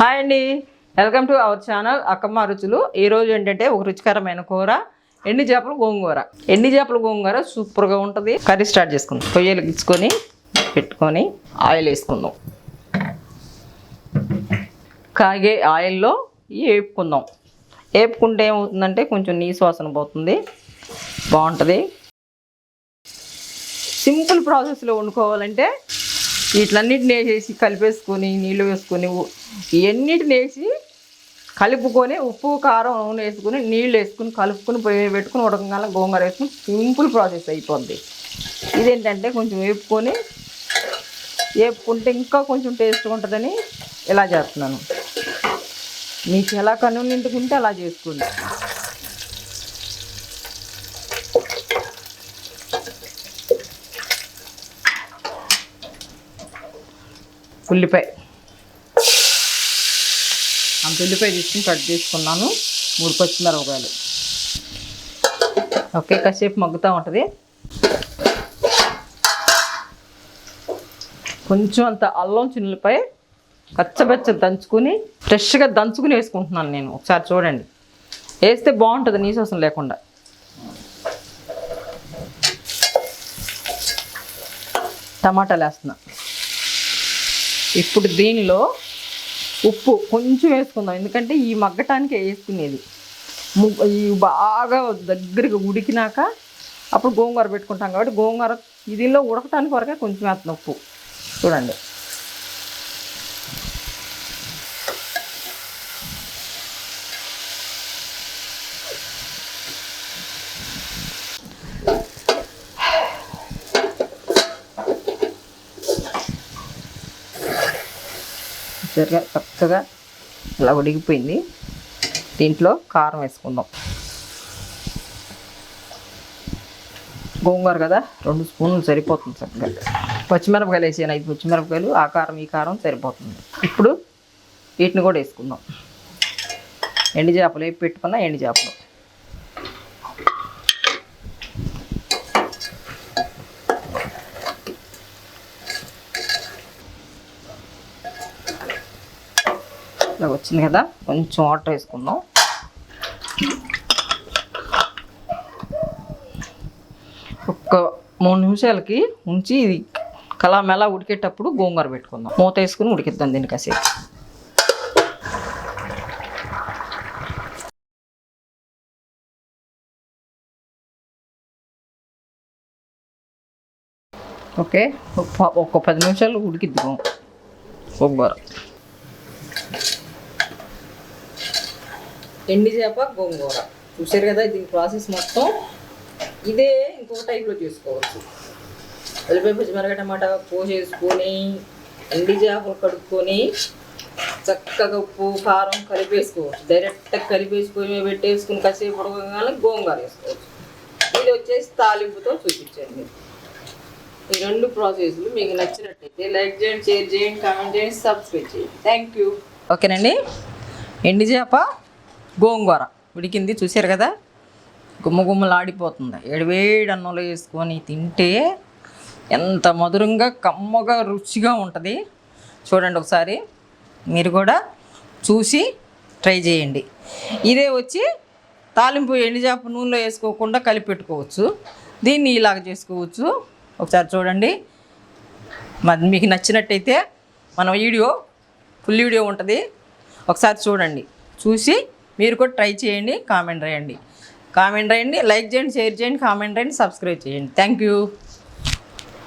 Hi అండి. Welcome to our channel Akkamma Ruchulu. ఈరోజు ఏంటంటే ఒక రుచికరమైన కూర ఎండి చేపల గోంగూర. ఎండి చేపల గోంగూర సూపర్గా ఉంటుంది. కర్రీ స్టార్ట్ చేసుకుందాం. పొయ్యలు ఇచ్చుకొని పెట్టుకొని ఆయిల్ వేసుకుందాం. కాగే ఆయిల్లో వేపుకుందాం వేపుకుంటే ఏమవుతుందంటే కొంచెం నీ వాసన పోతుంది. బాగుంటుంది. సింపుల్ ప్రాసెస్లో వండుకోవాలంటే వీటిలన్నిటిని వేసేసి కలిపేసుకొని నీళ్ళు వేసుకొని ఇవన్నిటిని వేసి కలుపుకొని ఉప్పు కారం నూనె వేసుకొని నీళ్ళు వేసుకుని కలుపుకొని పొయ్యి పెట్టుకుని ఉడకగానే గోంగూర వేసుకుని సింపుల్ ప్రాసెస్ అయిపోద్ది. ఇదేంటంటే కొంచెం వేపుకొని వేపుకుంటే ఇంకా కొంచెం టేస్ట్గా ఉంటుందని ఇలా చేస్తున్నాను. మీకు ఎలా కన్వీనియంట్గా ఉంటే అలా చేసుకోండి. ఉల్లిపాయ. అంత ఉల్లిపాయ తీసుకుని కట్ చేసుకున్నాను. మూడు పచ్చిమిరపకాయలు. ఓకే కాసేపు మగ్గుతూ ఉంటుంది. కొంచెం అంత అల్లం చిన్నులపై కచ్చబెచ్చ దంచుకుని ఫ్రెష్గా దంచుకుని వేసుకుంటున్నాను నేను. ఒకసారి చూడండి. వేస్తే బాగుంటుంది నీసోసం లేకుండా. టమాటాలు వేస్తున్నా. ఇప్పుడు దీనిలో ఉప్పు కొంచెం వేసుకుందాం. ఎందుకంటే ఈ మగ్గటానికి వేసుకునేది. ము- బాగా దగ్గరగా ఉడికినాక అప్పుడు గోంగూర పెట్టుకుంటాం కాబట్టి గోంగూర దీనిలో ఉడకటానికి వరకే కొంచెం వేస్తున్నాం ఉప్పు. చూడండి. చక్కగా చక్కగా ఇలా ఉడికిపోయింది. దీంట్లో కారం వేసుకుందాం. గోంగూర కదా రెండు స్పూన్లు సరిపోతుంది చక్కగా. పచ్చిమిరపకాయలు వేసాను ఐదు పచ్చిమిరపకాయలు ఆ కారం ఈ కారం సరిపోతుంది. ఇప్పుడు వీటిని కూడా వేసుకుందాం. ఎండి చేపలు వేపి పెట్టుకున్న ఎండి చేపలు. ఇలా వచ్చింది కదా కొంచెం వాటర్ వేసుకుందాం. ఒక్క మూడు నిమిషాలకి ఉంచి ఇది కలామెలా ఉడికేటప్పుడు గోంగూర పెట్టుకుందాం. మూత వేసుకుని ఉడికిద్దాం దీన్ని కాసేపు. ఓకే ఒక పది నిమిషాలు ఉడికిద్దాం గోంగూర. ఎండి చేప గోంగూర. చూసారు కదా దీని ప్రాసెస్ మొత్తం ఇదే ఇంకో టైప్లో చేసుకోవచ్చు. ఉల్లిపాయ పచ్చిమిరపకాయ టమాటా పోసేసుకొని ఎండి చేపలు కడుక్కొని చక్కగా ఉప్పు కారం కలిపేసుకోవచ్చు. డైరెక్ట్గా కలిపేసుకొని పెట్టేసుకుని కాసేపు ఉడకగానే గోంగూర వేసుకోవచ్చు. ఇది వచ్చేసి తాలింపుతో చూపించండి ఈ రెండు ప్రాసెస్లు మీకు నచ్చినట్టయితే లైక్ చేయండి షేర్ చేయండి కామెంట్ చేయండి సబ్స్క్రైబ్ చేయండి. థ్యాంక్ యూ ఓకేనండి? ఎండి చేప గోంగూర. ఉడికింది చూశారు కదా? గుమ్మ గుమ్మలాడిపోతుంది ఏడివేడి అన్నంలో వేసుకొని తింటే ఎంత మధురంగా కమ్మగా రుచిగా ఉంటుంది. చూడండి ఒకసారి. మీరు కూడా చూసి ట్రై చేయండి. ఇదే వచ్చి తాలింపు ఎండి చేప నూనెలో వేసుకోకుండా కలిపి పెట్టుకోవచ్చు దీన్ని ఇలాగ చేసుకోవచ్చు. ఒకసారి చూడండి. మరి మీకు నచ్చినట్టయితే మన వీడియో ఫుల్ వీడియో ఉంటుంది. ఒకసారి చూడండి. చూసి మీరు కూడా ట్రై చేయండి కామెంట్ రాయండి. కామెంట్ రాయండి లైక్ చేయండి షేర్ చేయండి కామెంట్ రాయండి సబ్స్క్రైబ్ చేయండి. Thank you